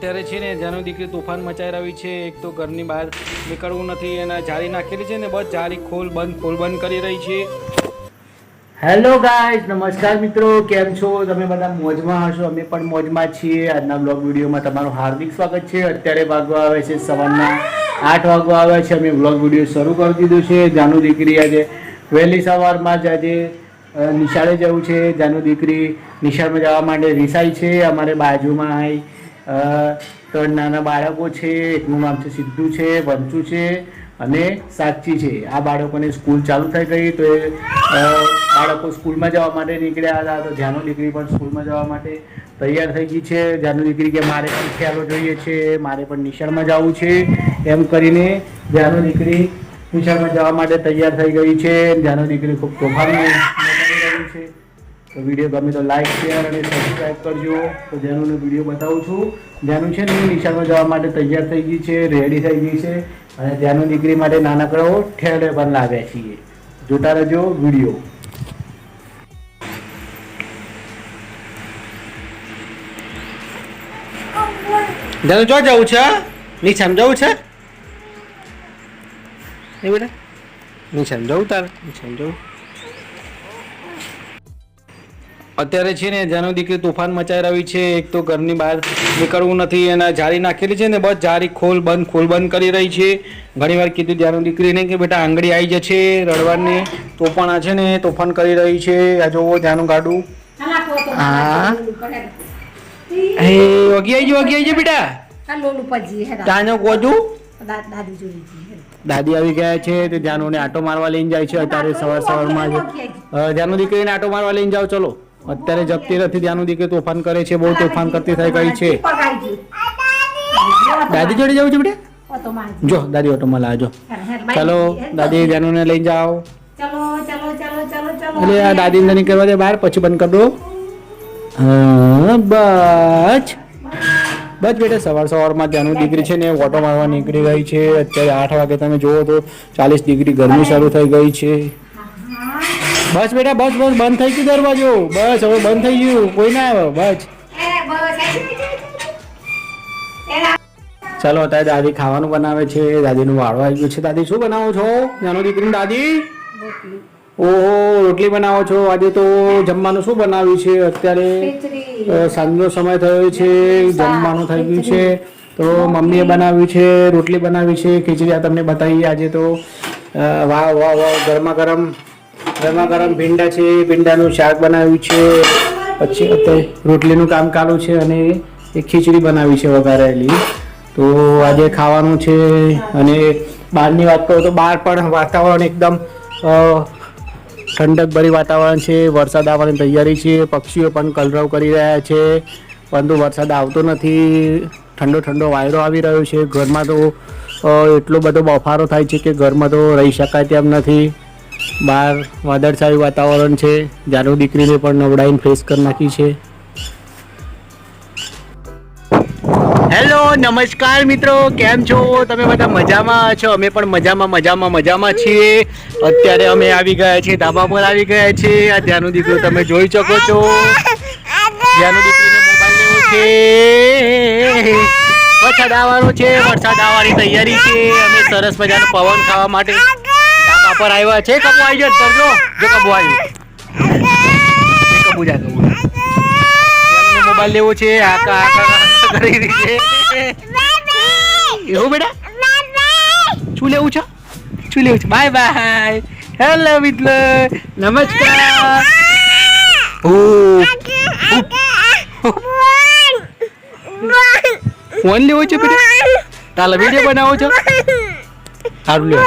છે ને જેનું દીકરી તોફાન મચાઈ રહી છે. એક તો ઘરની બહાર નીકળવું નથી અને જાળી નાખેલી છે ને બસ જાળી ખોલ બંધ ખોલ બંધ કરી રહી છે. હેલો ગાઈઝ નમસ્કાર મિત્રો, કેમ છો? તમે બધા મોજમાં હશો? અમે પણ મોજમાં છીએ. આજના બ્લોગ વિડીયોમાં તમારું હાર્દિક સ્વાગત છે. અત્યારે વાગવા આવે છે સવારના આઠ વાગવા આવે છે. અમે બ્લોગ વીડિયો શરૂ કરી દીધું છે. જાનું દીકરી આજે વહેલી સવારમાં જ આજે નિશાળે જવું છે. જાનું દીકરી નિશાળમાં જવા માટે રિસાઈ છે. અમારે બાજુમાં અહીં ત્રણ નાના બાળકો છે એકનું નામ છે સિદ્ધુ છે વંચુ છે અને સાક્ષી છે. આ બાળકોને સ્કૂલ ચાલુ થઈ ગઈ, તો એ બાળકો સ્કૂલમાં જવા માટે નીકળ્યા હતા. તો જાનુ દીકરી પણ સ્કૂલમાં જવા માટે તૈયાર થઈ ગઈ છે. જાનુ દીકરી કે મારે પણ ખ્યાલો જોઈએ છે, મારે પણ નિશાળમાં જવું છે. એમ કરીને જાનુ દીકરી નિશાળમાં જવા માટે તૈયાર થઈ ગઈ છે. જાનુ દીકરી ખૂબ તોફાની તો વીડિયો ગમે તો લાઇક શેર અને સબસ્ક્રાઈબ કરજો. તો જેનું વીડિયો બતાવું છું. જેનું છે ને નિશાળમાં જવા માટે તૈયાર થઈ ગઈ છે રેડી થઈ ગઈ છે. અને ત્યાંનું દીકરી માટે નાનકડો ઠેડે પણ લાવ્યા છીએ. જોતા રહેજો વીડિયો. જેનું જો જવું છે નહીં સમજાવું છે? એ બેટા નહીં સમજાવું તારે? નહીં સમજાવું અત્યારે છે ને જાનું દીકરી તોફાન મચાઈ રહી છે. એક તો ઘરની બહાર નીકળવું નથી એના જાળી નાખેલી છે ને બસ જાળી ખોલ બંધ ખોલ બંધ કરી રહી છે. ઘણીવાર કીધું જાનું દીકરીને કે બેટા આંગળી આવી જશે રડવાને. તો પણ આ છે ને તોફાન કરી રહી છે. આ જોવો જ્યાંનું ગાડું. હા. એ વગી આવી વગી આવી બેટા. તાનો ગોજું દાદી આવી ગયા છે તો જાનુને આટો મારવા લઈને જાય છે અત્યારે સવાર સવારમાં જાનુ દીકરીને આટો મારવા લઈને જાઓ ચલો. અત્યારે જપતી નથી ત્યાંનું દીકરી તોફાન કરે છે બહુ તોફાન કરતી થઈ ગઈ છે? દાદી જોડે જવું છે બેટા જો દાદી ઓટોમાં લાવજો ચલો દાદી જાનુને લઈ જાઓ. ચલો ચલો ચલો ચલો ચલો એટલે આ દાદી નહીં કરવા દે બહાર પછી બંધ કરી દો. હા બસ. બસ બેટા સવાર સવારમાં ત્યાંનું દીકરી છે ને ઓટો મારવા નીકળી ગઈ છે. અત્યારે આઠ વાગે તમે જુઓ તો ચાલીસ ડિગ્રી ગરમી શરૂ થઈ ગઈ છે. બસ બેટા બસ બસ બંધ થઈ ગયું દરવાજો. બસ હવે બંધ થઈ ગયું. કોઈ ના આવ્યો બસ. ચાલો અત્યારે દાદી ખાવાનું બનાવે છે. દાદીનું વાળો આવી ગયું છે. દાદી શું બનાવો છો? નાનો દીકરી દાદી? ઓહો રોટલી બનાવો છો? આજે તો જમવાનું શું બનાવ્યું છે? અત્યારે સાંજનો સમય થયો છે. જમવાનું થઈ ગયું છે. તો મમ્મીએ બનાવ્યું છે રોટલી બનાવી છે. ખીચડી આ તમને બતાવી આજે તો વાહ વાહ વાહ ગરમા ગરમ ગરમા ગરમ ભીંડા છે, ભીંડાનું શાક બનાવ્યું છે, પછી અત્યારે રોટલીનું કામ ચાલુ છે અને એક ખીચડી બનાવી છે વઘારેલી. તો આજે ખાવાનું છે અને બહારની વાત કરું તો બહાર પણ વાતાવરણ એકદમ ઠંડકભરી ઠંડક ભરી વાતાવરણ છે, વરસાદ આવવાની તૈયારી છે, પક્ષીઓ પણ કલરવ કરી રહ્યા છે, પરંતુ વરસાદ આવતો નથી, ઠંડો ઠંડો વાયરો આવી રહ્યો છે, ઘરમાં તો એટલો બધો બફારો થાય છે કે ઘરમાં તો રહી શકાય તેમ નથી. બહાર વાદળછાયું વાતાવરણ છે. જાનુ દીકરીને પણ નવડાઈને ફ્રેશ કરી નાખી છે. હેલો નમસ્કાર મિત્રો, કેમ છો? તમે બધા મજામાં છો? અમે પણ મજામાં મજામાં મજામાં છીએ. અત્યારે અમે આવી ગયા છીએ, ધાબા પર આવી ગયા છીએ. આ ધ્યાનું દીકરો તમે જોઈ શકો છો. ધ્યાનું દીકરીને મોબાઈલ લેવો છે. વરસાદ આવવાનો છે, વરસાદ આવવાની તૈયારી છે. અમે સરસ મજાનો પવન ખાવા માટે પર આવ્યા છે કબુ આવી જાય તરજો. જો કબુ આવ્યું કબુ જા કબુ મોબાઈલ લેવો છે આકા આકા કરી રહી છે. એવું બેટા? શું લેવું છે? શું લેવું છે? Bye bye. હેલો મિત્ર નમસ્કાર. ઓ. ફોન લેવો છે બેટા? તાલા વીડિયો બનાવો છો? સારું લેવો